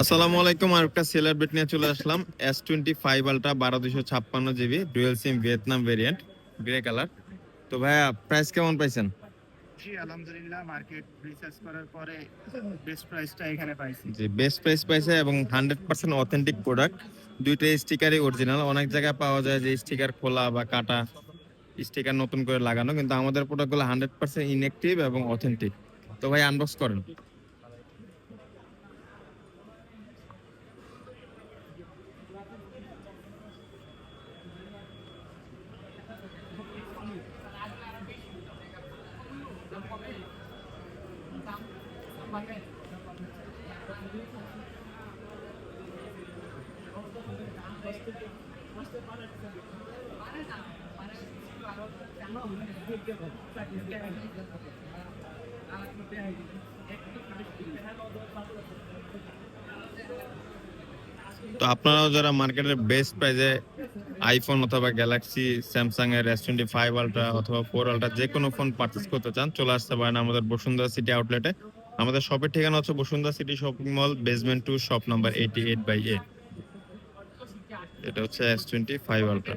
আসসালামু আলাইকুম আর একটা সেলার বেট নিয়ে চলে আসলাম। এস টোয়েন্টি ফাইভ আলট্রা বারো দুশো ছাপ্পান্ন GB dual SIM Vietnam variant grey colour তো ভাইয়া প্রাইস কেমন পাইছেন? জি আলহামদুলিল্লাহ মার্কেট রিসার্চ করার পরে বেস্ট প্রাইসটা এখানে পাইছি। জি বেস্ট প্রাইস পাইছে এবং হান্ড্রেড পার্সেন্ট অথেন্টিক প্রোডাক্ট দুইটা স্টিকারই অরিজিনাল অনেক জায়গায় পাওয়া যায় যে স্টিকার খোলা বা কাটা স্টিকার নতুন করে লাগানো কিন্তু আমাদের প্রোডাক্টগুলো হান্ড্রেড পার্সেন্ট ইনএক্টিভ এবং অথেন্টিক তো ভাই আনবক্স করেন। তো আপনারাও যারা মার্কেটের বেস্ট প্রাইজে আইফোন অথবা গ্যালাক্সি স্যামসাং এর এস টোয়েন্টি ফাইভ আলট্রা অথবা ফোর আলট্রা যে কোনো ফোন পারচেস করতে চান, চলে আসতে পারেন আমাদের বসুন্ধরা সিটি আউটলেটে আমাদের শপের ঠিকানা হচ্ছে Bashundhara city shopping mall basement two shop number eighty eight by eight এটা হচ্ছে এস টোয়েন্টি ফাইভ আলট্রা